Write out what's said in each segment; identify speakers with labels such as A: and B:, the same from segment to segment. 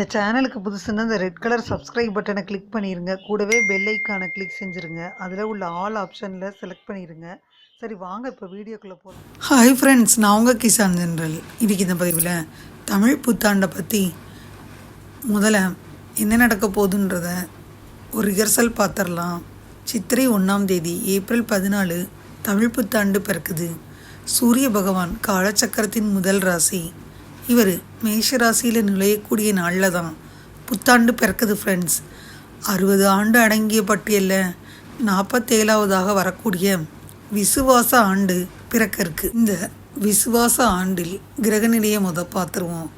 A: இந்த சேனலுக்கு புதுசுன்னா இந்த ரெட் கலர் சப்ஸ்கிரைப் பட்டனை கிளிக் பண்ணிடுங்க கூடவே பெல் ஐக்கானை கிளிக் செஞ்சுருங்க. அதில் உள்ள ஆல் ஆப்ஷனில் செலக்ட் பண்ணிடுங்க சரி வாங்க இப்போ வீடியோக்குள்ளே போகலாம் ஹாய் ஃப்ரெண்ட்ஸ் நான் உங்கள் கிசான் ஜென்ரல். இன்றைக்கி இந்த பதிவில் தமிழ் புத்தாண்டை பற்றி முதல்ல என்ன நடக்க போகுதுன்றத ஒரு ரிஹர்சல் பார்த்துடலாம் சித்திரை ஒன்றாம் தேதி ஏப்ரல் பதினாலு தமிழ் புத்தாண்டு பிறக்குது. சூரிய பகவான் காலச்சக்கரத்தின் முதல் ராசி. இவர் மேஷ ராசியில் நுழையக்கூடிய நாளில் தான் புத்தாண்டு பிறக்குது ஃப்ரெண்ட்ஸ் அறுபது ஆண்டு அடங்கிய பட்டியலில் நாற்பத்தேழாவதாக வரக்கூடிய விசுவாச ஆண்டு பிறக்க இருக்கு இந்த விசுவாச ஆண்டில் கிரக நிலையை முத பார்த்துருவோம்.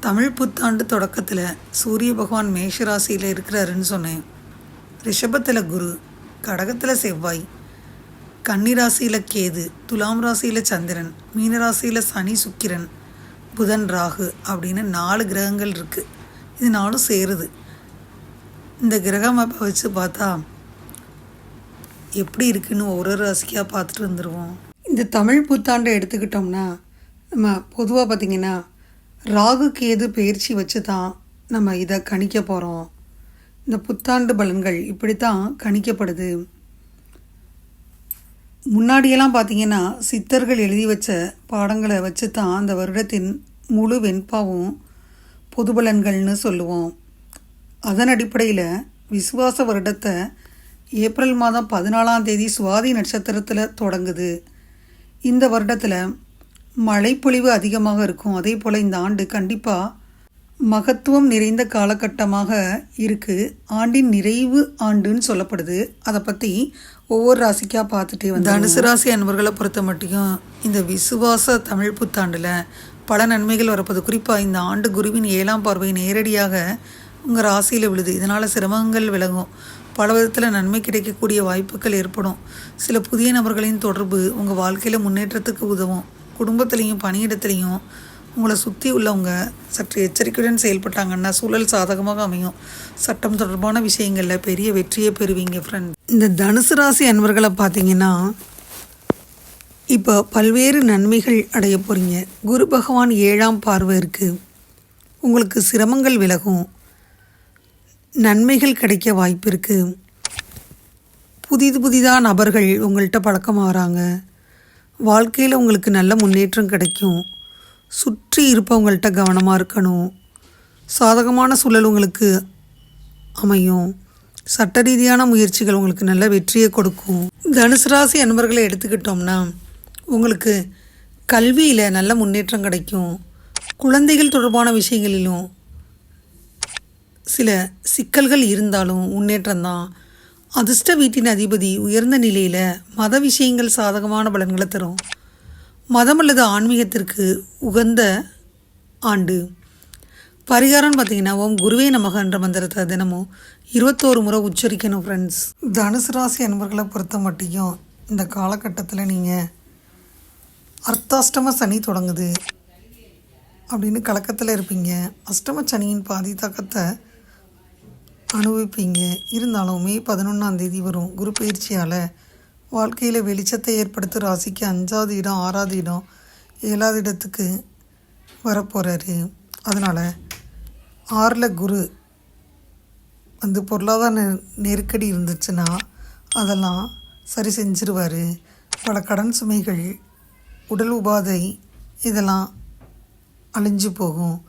A: தமிழ் புத்தாண்டு தொடக்கத்தில் சூரிய பகவான் மேஷ ராசியில் இருக்கிறாருன்னு சொன்னேன். ரிஷபத்தில் குரு கடகத்தில் செவ்வாய் கன்னிராசியில் கேது துலாம் ராசியில் சந்திரன் மீனராசியில் சனி சுக்கிரன் புதன் ராகு அப்படின்னு நாலு கிரகங்கள் இருக்குது இது நாலும் சேருது. இந்த கிரக அமைப்பை வச்சு பார்த்தா எப்படி இருக்குன்னு ஒரு ஒரு ராசிக்காக பார்த்துட்டு வந்துடுவோம் இந்த தமிழ் புத்தாண்டை எடுத்துக்கிட்டோம்னா நம்ம பொதுவாக பார்த்திங்கன்னா ராகுக்கு எது பயிற்சி வச்சு தான் நம்ம இதை கணிக்க போகிறோம் இந்த புத்தாண்டு பலன்கள் இப்படி தான் கணிக்கப்படுது. முன்னாடியெல்லாம் பார்த்தீங்கன்னா சித்தர்கள் எழுதி வச்ச பாடங்களை வச்சு தான் அந்த வருடத்தின் முழு வெண்பாவும் பொதுபலன்கள்னு சொல்லுவோம். அதன் அடிப்படையில் விசுவாச வருடத்தை ஏப்ரல் மாதம் பதினாலாம் தேதி சுவாதி நட்சத்திரத்தில் தொடங்குது. இந்த வருடத்தில் மழைப்பொழிவு அதிகமாக இருக்கும். அதே போல் இந்த ஆண்டு கண்டிப்பாக மகத்துவம் நிறைந்த காலகட்டமாக இருக்குது ஆண்டின் நிறைவு ஆண்டுன்னு சொல்லப்படுது. அதை பற்றி ஒவ்வொரு ராசிக்காக பார்த்துட்டே வந்து தனுசு ராசி அன்பர்களை பொறுத்த மட்டும் இந்த விசுவாச தமிழ் புத்தாண்டில் பல நன்மைகள் வரப்போது குறிப்பாக இந்த ஆண்டு குருவின் ஏழாம் பார்வை நேரடியாக உங்கள் ராசியில் விழுது. இதனால் சிரமங்கள் விலகும். பல விதத்தில் நன்மை கிடைக்கக்கூடிய வாய்ப்புகள் ஏற்படும். சில புதிய நபர்களின் தொடர்பு உங்கள் வாழ்க்கையில் முன்னேற்றத்துக்கு உதவும். குடும்பத்துலேயும் பணியிடத்துலேயும் உங்களை சுற்றி உள்ளவங்க சற்று எச்சரிக்கையுடன் செயல்பட்டாங்கன்னா சூழல் சாதகமாக அமையும். சட்டம் தொடர்பான விஷயங்களில் பெரிய வெற்றியை பெறுவீங்க ஃப்ரெண்ட் இந்த தனுசு ராசி அன்பர்களை பார்த்தீங்கன்னா இப்போ பல்வேறு நன்மைகள் அடைய போகிறீங்க குரு பகவான் ஏழாம் பார்வை இருக்குது உங்களுக்கு சிரமங்கள் விலகும். நன்மைகள் கிடைக்க வாய்ப்பு இருக்குது புதிது புதிதாக நபர்கள் உங்கள்கிட்ட பழக்கமாகறாங்க. வாழ்க்கையில் உங்களுக்கு நல்ல முன்னேற்றம் கிடைக்கும். சுற்றி இருப்பவங்கள்ட்ட கவனமாக இருக்கணும். சாதகமான சூழல் உங்களுக்கு அமையும். சட்ட ரீதியான முயற்சிகள் உங்களுக்கு நல்ல வெற்றியை கொடுக்கும். தனுசு ராசி அன்பர்களை எடுத்துக்கிட்டோம்னா உங்களுக்கு கல்வியில் நல்ல முன்னேற்றம் கிடைக்கும். குழந்தைகள் தொடர்பான விஷயங்களிலும் சில சிக்கல்கள் இருந்தாலும் முன்னேற்றம் தான். அதிர்ஷ்ட வீட்டின் அதிபதி உயர்ந்த நிலையில் மத விஷயங்கள் சாதகமான பலன்களை தரும். மதம் அல்லது ஆன்மீகத்திற்கு உகந்த ஆண்டு. பரிகாரம்னு பார்த்தீங்கன்னா ஓம் குருவே நமகன்ற மந்திரத்தை தினமும் இருபத்தோரு முறை உச்சரிக்கணும் ஃப்ரெண்ட்ஸ் தனுசு ராசி அன்பர்களை பொறுத்த மட்டும் இந்த காலகட்டத்தில் நீங்கள் அர்த்தாஷ்டம சனி தொடங்குது அப்படின்னு கலக்கத்தில் இருப்பீங்க. அஷ்டம சனியின் பாதி தாக்கத்தை அனுபவிப்பீங்க. இருந்தாலும் மே பதினொன்றாம் தேதி வரும் குரு பயிற்சியால் வாழ்க்கையில் வெளிச்சத்தை ஏற்படுத்த ராசிக்கு அஞ்சாவது இடம் ஆறாவது இடம் ஏழாவது இடத்துக்கு வரப்போகிறாரு அதனால் ஆறில் குரு வந்து பொருளாதார நெ- நெருக்கடி இருந்துச்சுன்னா அதெல்லாம் சரி செஞ்சிருவார். பல கடன் சுமைகள் உடல் உபாதை இதெல்லாம் அழிஞ்சு போகும்.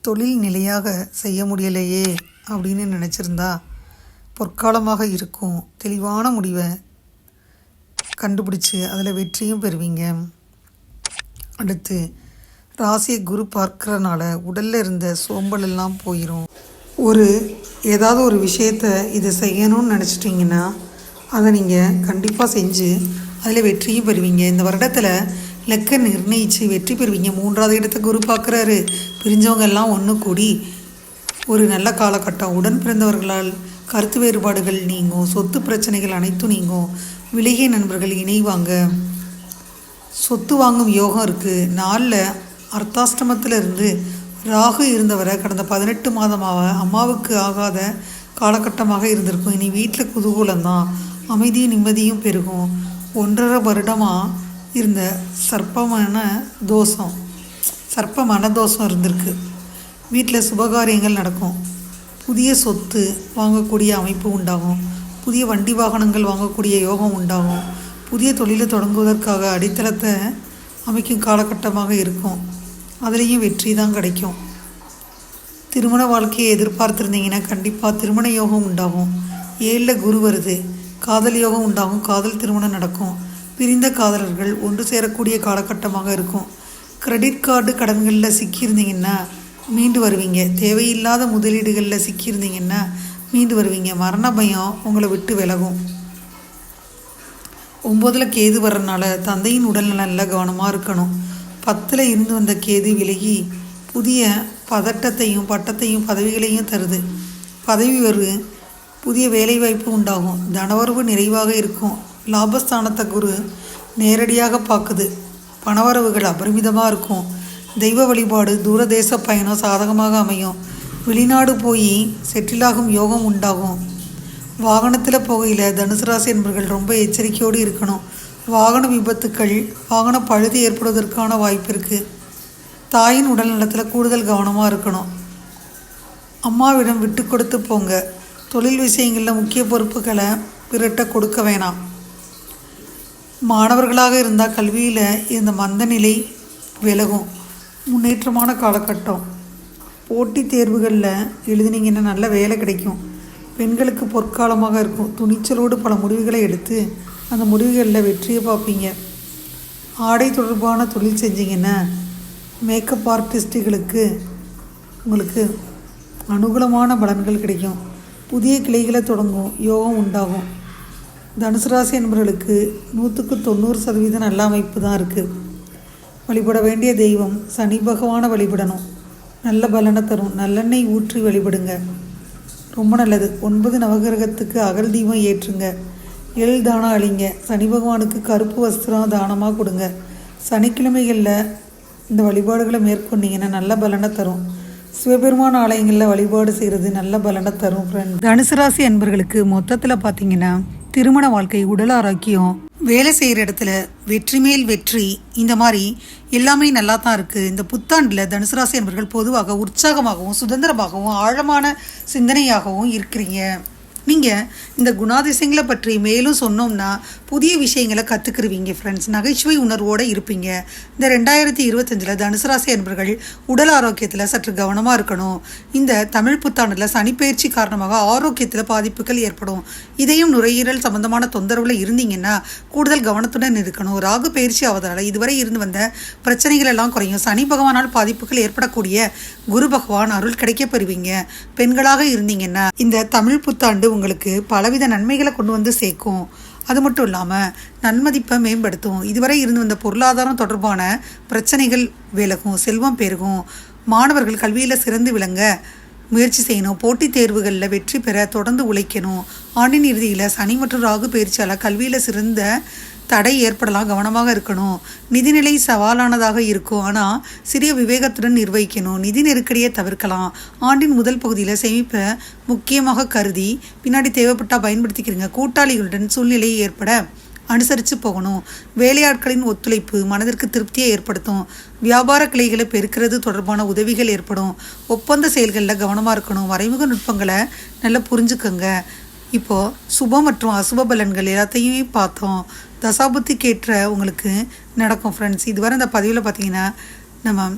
A: தொழில் நிலையாக செய்ய முடியலையே அப்படின்னு நினச்சிருந்தா பொற்காலமாக இருக்கும். தெளிவான முடிவை கண்டுபிடிச்சு அதில் வெற்றியும் பெறுவீங்க. அடுத்து ராசியை குரு பார்க்குறனால உடலில் இருந்த சோம்பல் எல்லாம் போயிடும் ஒரு ஏதாவது ஒரு விஷயத்த இதை செய்யணும்னு நினச்சிட்டிங்கன்னா அதை நீங்கள் கண்டிப்பாக செஞ்சு அதில் வெற்றியும் பெறுவீங்க. இந்த வருடத்தில் இலக்க நிர்ணயித்து வெற்றி பெறுவீங்க. மூன்றாவது இடத்தை குரு பார்க்குறாரு. பிரிஞ்சவங்க எல்லாம் ஒன்று கூடி ஒரு நல்ல காலகட்டம். உடன் பிறந்தவர்களால் கருத்து வேறுபாடுகள் நீங்கும் சொத்து பிரச்சனைகள் அனைத்தும் நீங்கும் விலகிய நண்பர்கள் இணைவாங்க சொத்து வாங்கும் யோகம் இருக்குது நாளில் அர்த்தாஷ்டமத்தில் இருந்து ராகு இருந்தவரை கடந்த பதினெட்டு மாதமாக அம்மாவுக்கு ஆகாத காலகட்டமாக இருந்திருக்கும். இனி வீட்டில் குதூகூலம்தான் அமைதியும் நிம்மதியும் பெருகும். ஒன்றரை வருடமாக இருந்த சர்ப்பமான தோஷம் சர்ப்ப மனதோஷம் இருந்திருக்கு. வீட்டில் சுபகாரியங்கள் நடக்கும். புதிய சொத்து வாங்கக்கூடிய அமைப்பு உண்டாகும். புதிய வண்டி வாகனங்கள் வாங்கக்கூடிய யோகம் உண்டாகும். புதிய தொழிலை தொடங்குவதற்காக அடித்தளத்தை அமைக்கும் காலகட்டமாக இருக்கும். அதுலேயும் வெற்றி தான் கிடைக்கும். திருமண வாழ்க்கையை எதிர்பார்த்துருந்தீங்கன்னா கண்டிப்பாக திருமண யோகம் உண்டாகும். ஏழில் குரு வருது. காதல் யோகம் உண்டாகும். காதல் திருமணம் நடக்கும். பிரிந்த காதலர்கள் ஒன்று சேரக்கூடிய காலகட்டமாக இருக்கும். கிரெடிட் கார்டு கடன்களில் சிக்கியிருந்தீங்கன்னா மீண்டு வருவீங்க. தேவையில்லாத முதலீடுகளில் சிக்கியிருந்தீங்கன்னா மீண்டு வருவீங்க. மரண பயம் உங்களை விட்டு விலகும். ஒம்போதில் கேது வர்றதுனால தந்தையின் உடல்நலனில் கவனமாக இருக்கணும். பத்தில் இருந்து வந்த கேது விலகி புதிய பதட்டத்தையும் பட்டத்தையும் பதவிகளையும் தருது. பதவி உயர்வு புதிய வேலைவாய்ப்பு உண்டாகும். தனவரவு நிறைவாக இருக்கும். லாபஸ்தானத்தை குரு நேரடியாக பார்க்குது. பணவரவுகள் அபரிமிதமாக இருக்கும். தெய்வ வழிபாடு தூரதேச பயணம் சாதகமாக அமையும். வெளிநாடு போய் செட்டிலாகும் யோகம் உண்டாகும். வாகனத்தில் போகையில் தனுசு ராசி என்பவர்கள் ரொம்ப எச்சரிக்கையோடு இருக்கணும். வாகன விபத்துக்கள் வாகன பழுது ஏற்படுவதற்கான வாய்ப்பு இருக்குது தாயின் உடல் நலத்தில் கூடுதல் கவனமாக இருக்கணும். அம்மாவிடம் விட்டு கொடுத்து போங்க. தொழில் விஷயங்களில் முக்கிய பொறுப்புகளை பிறட்ட கொடுக்க வேணாம். மாணவர்களாக இருந்தால் கல்வியில் இந்த மந்த நிலை விலகும். முன்னேற்றமான காலகட்டம். போட்டித் தேர்வுகளில் எழுதுனீங்கன்னா நல்ல வேலை கிடைக்கும். பெண்களுக்கு பொற்காலமாக இருக்கும். துணிச்சலோடு பல முடிவுகளை எடுத்து அந்த முடிவுகளில் வெற்றியை பார்ப்பீங்க. ஆடை தொடர்பான தொழில் செஞ்சீங்கன்னா மேக்கப் ஆர்டிஸ்ட்டுகளுக்கு உங்களுக்கு அனுகூலமான பலன்கள் கிடைக்கும். புதிய கிளைகளை தொடங்கும் யோகம் உண்டாகும். தனுசு ராசி என்பவர்களுக்கு நூற்றுக்கு தொண்ணூறு சதவீதம் நல்ல அமைப்பு தான் இருக்குது வழிபட வேண்டிய தெய்வம் சனி பகவானை வழிபடணும். நல்ல பலனை தரும். நல்லெண்ணெய் ஊற்றி வழிபடுங்க. ரொம்ப நல்லது. ஒன்பது நவகிரகத்துக்கு அகல் தீபம் ஏற்றுங்க. எள் தானம் அழிங்க. சனி பகவானுக்கு கருப்பு வஸ்திரம் தானமாக கொடுங்க. சனிக்கிழமைகளில் இந்த வழிபாடுகளை மேற்கொண்டீங்கன்னா நல்ல பலனை தரும். சிவபெருமான் ஆலயங்களில் வழிபாடு செய்கிறது நல்ல பலனை தரும் ஃப்ரெண்ட் தனுசு ராசி அன்பர்களுக்கு மொத்தத்தில் பார்த்தீங்கன்னா திருமண வாழ்க்கை உடல் ஆரோக்கியம் வேலை செய்கிற இடத்துல வெற்றி மேல் வெற்றி இந்த மாதிரி எல்லாமே நல்லா தான் இருக்குது இந்த புத்தாண்டில் தனுசு ராசி என்பர்கள் பொதுவாக உற்சாகமாகவும் சுதந்திரமாகவும் ஆழமான சிந்தனையாகவும் இருக்கிறீங்க. நீங்கள் இந்த குணாதிசயங்களை பற்றி மேலும் சொன்னோம்னா புதிய விஷயங்களை கற்றுக்குருவீங்க ஃப்ரெண்ட்ஸ் நகைச்சுவை உணர்வோடு இருப்பீங்க. இந்த ரெண்டாயிரத்தி இருபத்தஞ்சில் தனுசு ராசி அன்பர்கள் உடல் ஆரோக்கியத்தில் சற்று கவனமாக இருக்கணும். இந்த தமிழ் புத்தாண்டில் சனிப்பெயர்ச்சி காரணமாக ஆரோக்கியத்தில் பாதிப்புகள் ஏற்படும். இதையும் நுரையீரல் சம்பந்தமான தொந்தரவில் இருந்தீங்கன்னா கூடுதல் கவனத்துடன் இருக்கணும். ராகு பயிற்சி ஆவதால் இதுவரை இருந்து வந்த பிரச்சனைகள் எல்லாம் குறையும். சனி பகவானால் பாதிப்புகள் ஏற்படக்கூடிய குரு பகவான் அருள் கிடைக்க பெறுவீங்க. பெண்களாக இருந்தீங்கன்னா இந்த தமிழ் புத்தாண்டு உங்களுக்கு பலவித நன்மைகளை கொண்டு வந்து சேர்க்கும். அது மட்டும் இல்லாமல் நன்மதிப்பை மேம்படுத்தும். இதுவரை இருந்து வந்த பொருளாதாரம் தொடர்பான பிரச்சனைகள் விலகும் செல்வம் பெருகும். மாணவர்கள் கல்வியில் சிறந்து விளங்க முயற்சி செய்யணும். போட்டித் தேர்வுகளில் வெற்றி பெற தொடர்ந்து உழைக்கணும். ஆண்டின் இறுதியில் சனி மற்றும் ராகு பயிற்சியால் கல்வியில் சிறந்த தடை ஏற்படலாம் கவனமாக இருக்கணும். நிதிநிலை சவாலானதாக இருக்கும். ஆனால் சிறிய விவேகத்துடன் நிர்வகிக்கணும். நிதி நெருக்கடியை தவிர்க்கலாம். ஆண்டின் முதல் பகுதியில் சேமிப்பை முக்கியமாக கருதி பின்னாடி தேவைப்பட்டால் பயன்படுத்திக்கிறீங்க. கூட்டாளிகளுடன் சூழ்நிலை ஏற்பட அனுசரித்து போகணும். வேலையாட்களின் ஒத்துழைப்பு மனதிற்கு திருப்தியை ஏற்படுத்தும். வியாபார கிளைகளை பெருக்கிறது தொடர்பான உதவிகள் ஏற்படும். ஒப்பந்த செயல்களில் கவனமாக இருக்கணும். மறைமுக நுட்பங்களை நல்லா புரிஞ்சுக்கோங்க. இப்போது சுப மற்றும் அசுப பலன்கள் எல்லாத்தையுமே பார்த்தோம். தசாபுத்திக்கேற்ற உங்களுக்கு நடக்கும் ஃப்ரெண்ட்ஸ் இதுவரை இந்த பதிவில் பார்த்தீங்கன்னா நம்ம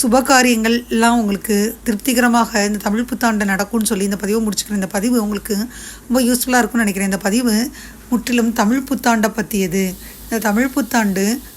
A: சுப காரியங்கள்லாம் உங்களுக்கு திருப்திகரமாக இந்த தமிழ் புத்தாண்டு நடக்கும்னு சொல்லி இந்த பதிவை முடிச்சுக்கிறேன். இந்த பதிவு உங்களுக்கு ரொம்ப யூஸ்ஃபுல்லாக இருக்கும்னு நினைக்கிறேன். இந்த பதிவு முற்றிலும் தமிழ் புத்தாண்டை பற்றியது இந்த தமிழ் புத்தாண்டு